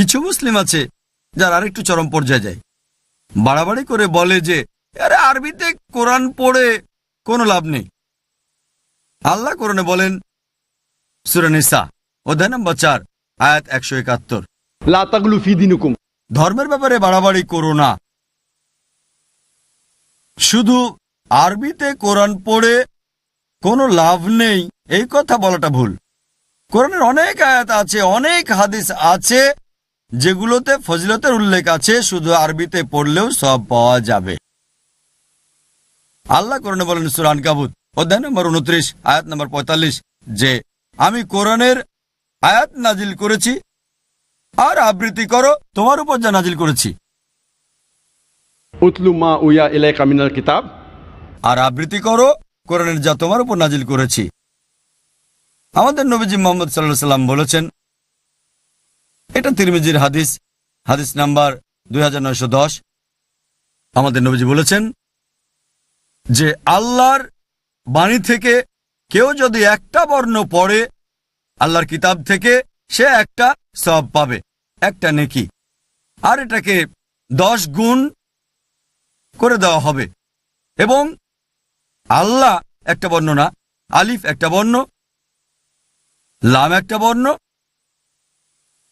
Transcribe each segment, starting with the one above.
কিছু মুসলিম আছে যারা আরেকটু চরম পর্যায়ে যায়। বাড়াবাড়ি করে বলে যে আরে আরবিতে কোরআন পড়ে কোনো লাভ নেই। আল্লাহ কোরআনে বলেন সুরানিসা অধ্যায় নম্বর চার আয়াত একশো একাত্তর। ধর্মের ব্যাপারে বাড়াবাড়ি করো না। শুধু আরবিতে কোরআন পড়ে কোনো লাভ নেই এই কথা বলাটা ভুল। কোরআনের অনেক আয়াত আছে অনেক হাদিস আছে যেগুলোতে ফজিলতের উল্লেখ আছে শুধু আরবিতে পড়লেও সব পাওয়া যাবে। আল্লাহ কোরআনে বলেন সুরান কাবুত অধ্যায় নম্বর উনত্রিশ আয়াত নম্বর পঁয়তাল্লিশ যে আমি কোরআনের আয়াত নাজিল করেছি আর আবৃত্তি করো তোমার উপর যা নাজিল করেছি। উতলুমা উয়া কিতাব। আর আবৃত্তি করো কোরআনের যা তোমার উপর নাজিল করেছি। আমাদের নবীজি মোহাম্মদ সাল্লাহ সাল্লাম বলেছেন এটা তিরমিজির হাদিস হাদিস নাম্বার দুই হাজার নয়শো দশ। আমাদের নবীজি বলেছেন যে আল্লাহর বাণী থেকে কেউ যদি একটা বর্ণ পড়ে, আল্লাহর কিতাব থেকে সে একটা সব পাবে, একটা নেকি। আর এটাকে দশ গুণ করে দেওয়া হবে। এবং আল্লাহ একটা বর্ণ না, আলিফ একটা বর্ণ, লাম একটা বর্ণ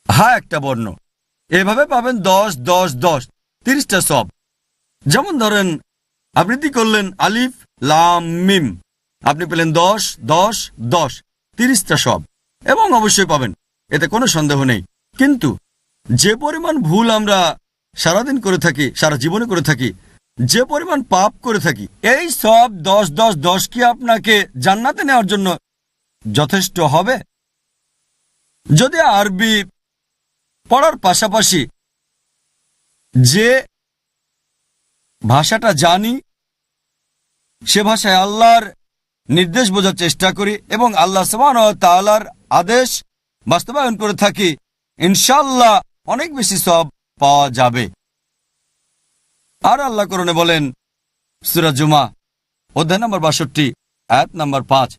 হা, একটা বর্ণ। এভাবে পাবেন দশ দশ দশ, তিরিশটা সব। যেমন ধরেন আবৃত্তি করলেন? আলিফ, লাম, মিম। আপনি পেলেন দশ দশ দশ, তিরিশটা সব। এবং অবশ্যই পাবেন, এতে কোনো সন্দেহ নেই। কিন্তু যে পরিমাণ ভুল আমরা সারাদিন করে থাকি, সারা জীবনে করে থাকি, যে পরিমাণ পাপ করে থাকি, এই সব দশ দশ দশ কি আপনাকে জান্নাতে নেওয়ার জন্য যথেষ্ট হবে? যদি আরবি পড়ার পাশাপাশি যে ভাষাটা জানি, সে ভাষায় আল্লাহর নির্দেশ বোঝার চেষ্টা করি এবং আল্লাহ সমান তালার আদেশ বাস্তবায়ন করে থাকি ইনশাল্লাহ অনেক বেশি সব পাওয়া যাবে। আর আল্লাহ করণে বলেন, সুরা জুমা, অধ্যায় নম্বর বাষট্টি, আয়াত নম্বর পাঁচ,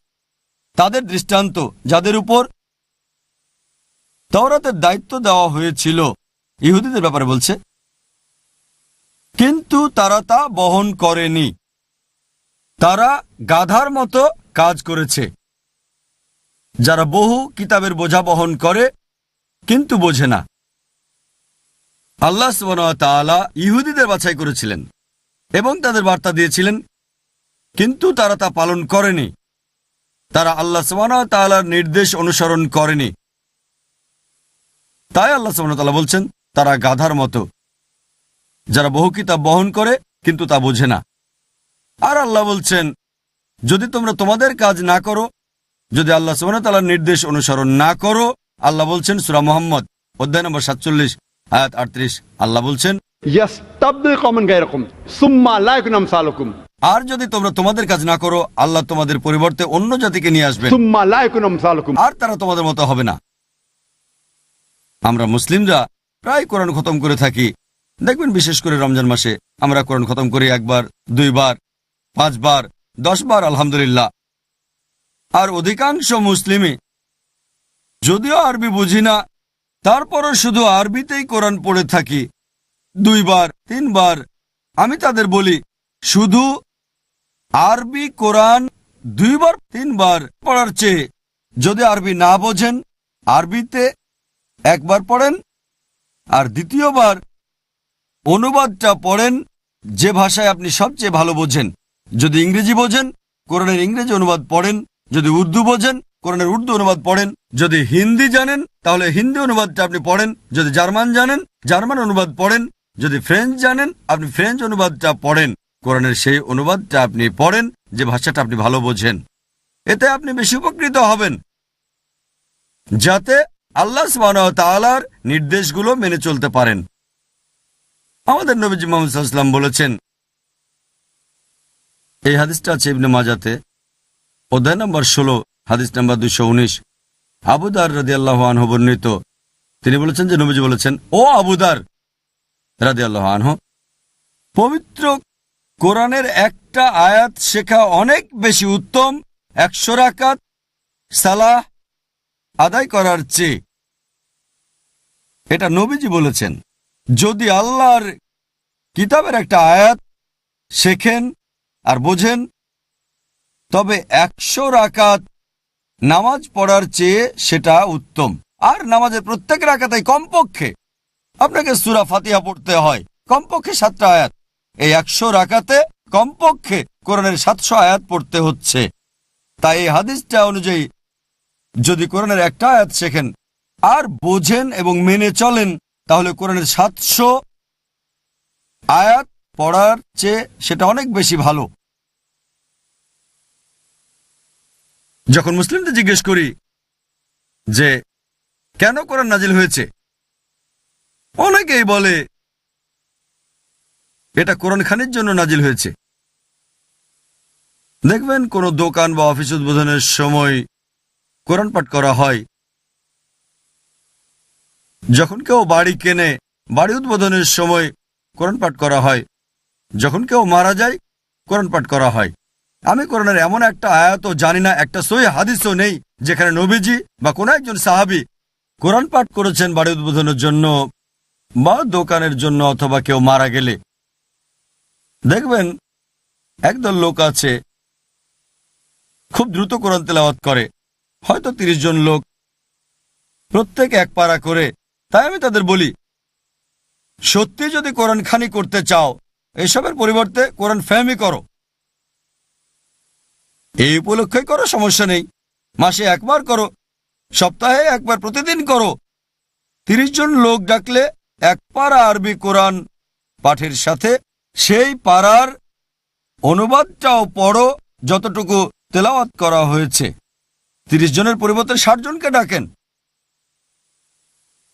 তাদের দৃষ্টান্ত, যাদের উপর তওরাতের দায়িত্ব দেওয়া হয়েছিল। ইহুদিদের ব্যাপারে বলছে, কিন্তু তারা তা বহন করেনি। তারা গাধার মতো কাজ করেছে। যারা বহু কিতাবের বোঝা বহন করে, কিন্তু বোঝে না। আল্লাহ তাআলা ইহুদিদের বাছাই করেছিলেন এবং তাদের বার্তা দিয়েছিলেন, কিন্তু তারা তা পালন করেনি। তারা আল্লাহ তাআলার নির্দেশ অনুসরণ করেনি। তাই আল্লাহ তাআলা বলছেন তারা গাধার মতো। যারা বহু কিতাব বহন করে কিন্তু তা বোঝে না। আর আল্লাহ বলছেন যদি তোমরা তোমাদের কাজ না করো যদি আল্লাহ তাআলার নির্দেশ অনুসরণ না করো আল্লাহ বলছেন সুরা মোহাম্মদ অধ্যায় নম্বর সাতচল্লিশ আয়াত আটত্রিশ আল্লাহ বলছেন আর যদি তোমরা তোমাদের কাজ না করো আল্লাহ তোমাদের পরিবর্তে অন্য জাতিকে নিয়ে আসবে আর তারা তোমাদের মতো হবে না। আমরা মুসলিমরা প্রায় কোরআন খতম করে থাকি। দেখবেন বিশেষ করে রমজান মাসে আমরা কোরআন খতম করি একবার, দুইবার, পাঁচবার, দশবার, আলহামদুলিল্লাহ। আর অধিকাংশ মুসলিমই, যদিও আরবি বুঝি না, তারপরও শুধু আরবিতেই কোরআন পড়ে থাকি। দুইবার, তিনবার, আমি তাদের বলি, শুধু আরবি কোরআন দুইবার, তিনবার পড়ার চেয়ে, যদি আরবি না বোঝেন, আরবিতে একবার পড়েন, আর দ্বিতীয়বার অনুবাদটা পড়েন যে ভাষায় আপনি সবচেয়ে ভালো বোঝেন। যদি ইংরেজি বোঝেন, কোরআনের ইংরেজি অনুবাদ পড়েন। যদি উর্দু বোঝেন, কোরআনের উর্দু অনুবাদ পড়েন। যদি হিন্দি জানেন, তাহলে হিন্দি অনুবাদটা আপনি পড়েন। যদি জার্মান জানেন, জার্মান অনুবাদ পড়েন। যদি ফ্রেঞ্চ জানেন, আপনি ফ্রেঞ্চ অনুবাদটা পড়েন। কোরআনের সেই অনুবাদটা আপনি পড়েন যে ভাষাটা আপনি ভালো বোঝেন। এতে আপনি বেশি উপকৃত হবেন। যাতে আল্লাহ তাআলার নির্দেশগুলো মেনে চলতে পারেন। আমাদের নবীজি মোহাম্মদ বলেছেন, এই হাদিসটা আছে ইবনে মাজাতে, অধ্যায় নম্বর ষোলো, হাদিস নম্বর দুশো উনিশ। আবুদার রাদি আল্লাহ আনহ বর্ণিত, তিনি বলেছেন যে নবীজি বলেছেন, ও আবুদার রাদি আল্লাহ আনহ, পবিত্র কোরআনের একটা আয়াত শেখা অনেক বেশি উত্তম, একশো রাকাত সালাহ আদায় করার চেয়ে এটা নবীজি বলেছেন, যদি আল্লাহর কিতাবের একটা আয়াত শেখেন আর বোঝেন, তবে একশো রাকাত নামাজ পড়ার চেয়ে সেটা উত্তম। আর নামাজের প্রত্যেক রাকাতাই কমপক্ষে আপনাকে সুরা ফাতিহা পড়তে হয়, কমপক্ষে সাতটা আয়াত। এই একশো রাকাতে কমপক্ষে কোরআনের সাতশো আয়াত পড়তে হচ্ছে। তাই এই হাদিসটা অনুযায়ী যদি কোরআনের একটা আয়াত শেখেন আর বোঝেন এবং মেনে চলেন, তাহলে কোরআনের সাতশো আয়াত পড়ার চেয়ে সেটা অনেক বেশি ভালো। যখন মুসলিমদের জিজ্ঞেস করি যে, কেন কোরআন নাজিল হয়েছে? অনেকেই বলে, এটা কোরআন খানির জন্য নাজিল হয়েছে। দেখবেন কোনো দোকান বা অফিস উদ্বোধনের সময় কোরআন পাঠ করা হয়। যখন কেউ বাড়ি কেনে, বাড়ি উদ্বোধনের সময় কোরআন পাঠ করা হয়। যখন কেউ মারা যায় কোরআন পাঠ করা হয়। আমি কোরআনের এমন একটা আয়াতও জানি না, একটা সই হাদিসও নেই, যেখানে নবীজি বা কোনো একজন সাহাবি কোরআন পাঠ করেছেন বাড়ি উদ্বোধনের জন্য বা দোকানের জন্য অথবা কেউ মারা গেলে। দেখবেন, একদল লোক আছে, খুব দ্রুত কোরআন তেলাওয়াত করে। হয়তো তিরিশ জন লোক প্রত্যেক এক পারা করে তাই আমি তাদের বলি, সত্যি যদি কোরআন খানি করতে চাও, এসবের পরিবর্তে কোরআন ফ্যামি করো। এই উপলক্ষে করো, সমস্যা নেই। মাসে একবার করো, সপ্তাহে একবার প্রতিদিন করো। তিরিশ জন লোক ডাকলে এক পাড়া আরবি কোরআন পাঠের সাথে সেই পাড়ার অনুবাদটাও পড়ো, যতটুকু তেলাওয়াত করা হয়েছে। তিরিশ জনের পরিবর্তে ষাট জনকে ডাকেন।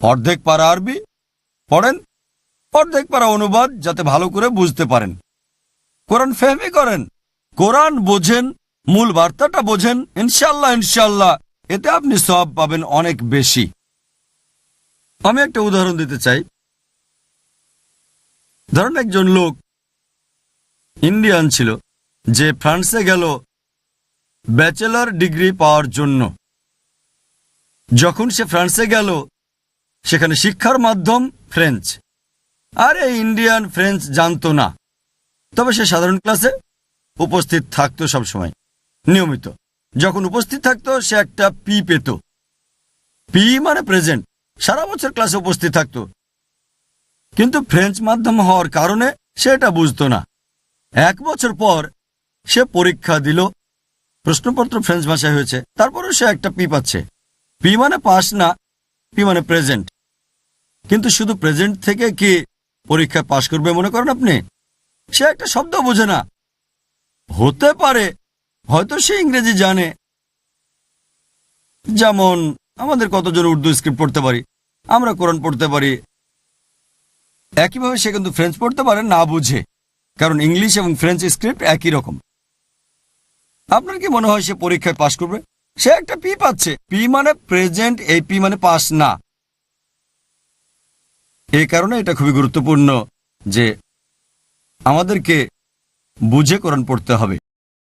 অর্ধেক পারা আরবি, পড়েন, অর্ধেক পারা অনুবাদ যাতে ভালো করে বুঝতে পারেন। কোরআন ফেহমি করেন, কোরআন বোঝেন, মূল বার্তাটা বোঝেন ইনশাল্লাহ ইনশাল্লাহ এতে আপনি সব পাবেন অনেক বেশি। আমি একটা উদাহরণ দিতে চাই। ধরুন একজন লোক ইন্ডিয়ান ছিল, যে ফ্রান্সে গেল ব্যাচেলর ডিগ্রি পাওয়ার জন্য। যখন সে ফ্রান্সে গেল সেখানে শিক্ষার মাধ্যম ফ্রেঞ্চ। আর এই ইন্ডিয়ান ফ্রেঞ্চ জানতো না। তবে সে সাধারণ ক্লাসে উপস্থিত থাকতো সবসময়। নিয়মিত। যখন উপস্থিত থাকতো, সে একটা পি পেত। পি মানে প্রেজেন্ট। সারা বছর ক্লাসে উপস্থিত থাকতো। কিন্তু ফ্রেঞ্চ মাধ্যম হওয়ার কারণে সে এটা বুঝতো না। এক বছর পর সে পরীক্ষা দিল। প্রশ্নপত্র ফ্রেঞ্চ ভাষায় হয়েছে। তারপরেও সে একটা পি পাচ্ছে। পি মানে পাস না, পি মানে প্রেজেন্ট। কিন্তু শুধু প্রেজেন্ট থেকে কি পরীক্ষায় পাশ করবে মনে করেন আপনি? সে একটা শব্দ বোঝে না। হতে পারে, হয়তো সে ইংরেজি জানে। যেমন, আমাদের কতজন উর্দু স্ক্রিপ্ট পড়তে পারি? আমরা কোরআন পড়তে পারি। একইভাবে সে কিন্তু ফ্রেঞ্চ পড়তে পারে, না বুঝে। কারণ ইংলিশ এবং ফ্রেঞ্চ স্ক্রিপ্ট একই রকম। আপনার কি মনে হয় সে পরীক্ষায় পাশ করবে? সে একটা পি পাচ্ছে। পি মানে প্রেজেন্ট এই পি মানে পাস না। এই কারণে এটা খুবই গুরুত্বপূর্ণ যে আমাদেরকে বুঝে কোরআন পড়তে হবে।